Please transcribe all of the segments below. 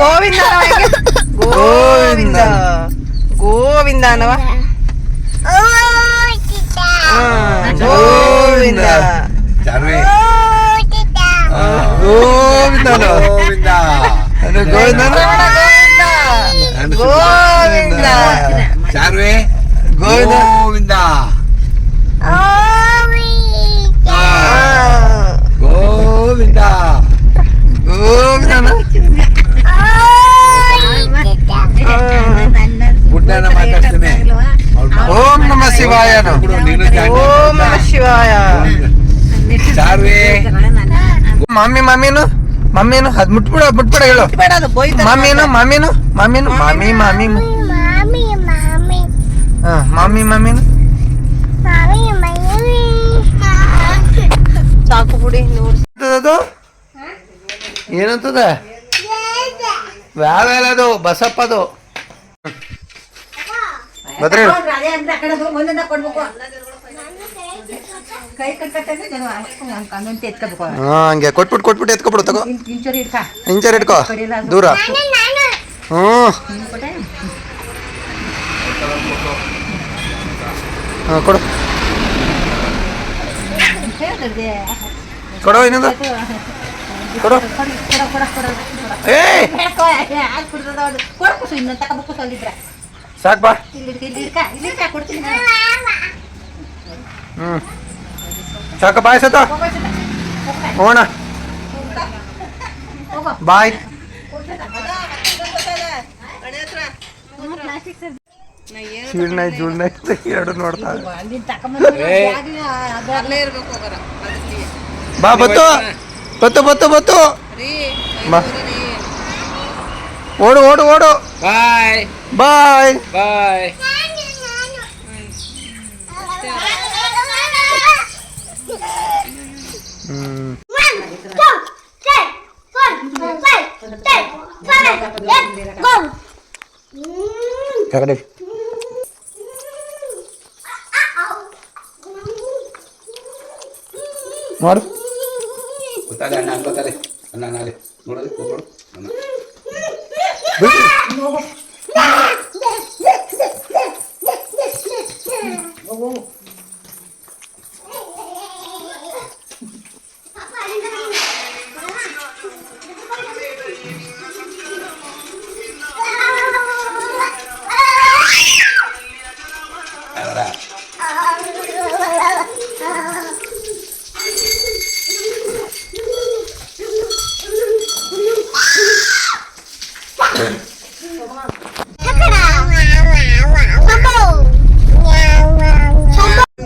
ഗോവിന്ദ ഗോവിന്ദ. ഗോവിന്ദ. എന്നവാ ഗോവിന്ദ. ഗോവിന്ദ. ഗോവിന്ദ. ഗോവിന്ദ. ഗോവിന്ദ. ചാർവേ ಓಂ ನಮ ಶಿವಾಯನು ಬಿಡು, ಓಂ ನಮ ಶಿವಾಯ. ಮಮ್ಮಿ ಮಮ್ಮಿನು ಮಮ್ಮಿನು ಅದ್ ಮುಟ್ಬಿಡ ಮುಟ್ಬಿಡ ಹೇಳು. ಮಮ್ಮಿನು ಮಮ್ಮಿನು ಮಮ್ಮಿನು ಮಾಮಿ ಮಾಮಿ Mommy, mommy, ಹಾ ಮಾಮಿ ಮಮ್ಮಿನು. ಸಾಕು ಬಿಡಿ ಅದು ಏನಂತದ? ಯಾವ್ಯಾವದು ಬಸಪ್ಪದು. ಎತ್ಕೋಬೇಕು. ಹಾ ಹಂಗೆ. ಕೊಟ್ಬಿಟ್ಟು ಕೊಟ್ಬಿಟ್ಟು ಎತ್ಕೊಬಿಡು ತಗೋ. ಇಂಚರ್ ಇಟ್ಕೋ ದೂರ. ಹ್ಞೂ. ಹಾಂ ಕೊಡು. ಕೊಡು ಇನ್ನೊಂದು. ಕೊಡು. ಏ ಸಾಕು ಬಾ. ಹ್ಞೂ ಸಾಕು ಬಾಯ್ ಸತ. ಹೋಣ ಬಾಯ್. ಸೀಳ್ನಾಯ್ ಜೂಳ್ನಾಯ್ ಅಂತ ಎರಡು ನೋಡ್ತಾ ಬಾ ಬತ್ತು. ಬತ್ತು ಬತ್ತು ಬತ್ತು. ಬಾ. ಓಡು ಓಡು ಓಡು. ಬಾಯ್. ಬಾಯ್ ಬಾಯ್ ಹ್ಮ್ ಕಡೆ ಮಾಡು ಗೊತ್ತಾಳೆ ಅಣ್ಣ ಅನ್ಕೋತಾರೆ ಅಣ್ಣ ನಾಳೆ ನೋಡೋದು ಹೋಗ್ಬಿಡು ಅಣ್ಣ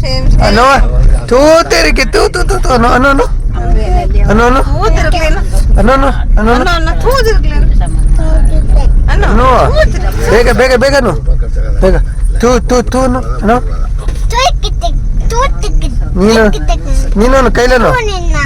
ಸೇಮ್ ಅನೋ ತೂ ತೆರಿಗೆ ತೂ ತೂ ತೂ ತೂ. ಅನೋ ಅನೋ ಅನೋ ಅನೋ ಅನೋ ಕೂತಿರ್ಲಿಲ್ಲ ಅನೋ ಅನೋ ಅನೋ ಅನ್ನ. ಅನ್ನ ಕೂತಿರ್ಲಿಲ್ಲ ಅನ್ನ. ಅನೋ ಬೇಗ ಬೇಗ ಬೇಗನು ಬೇಗ. ತೂ ತೂ ತೂ ಅನೋ ಅನೋ ನೀನು ನೀನು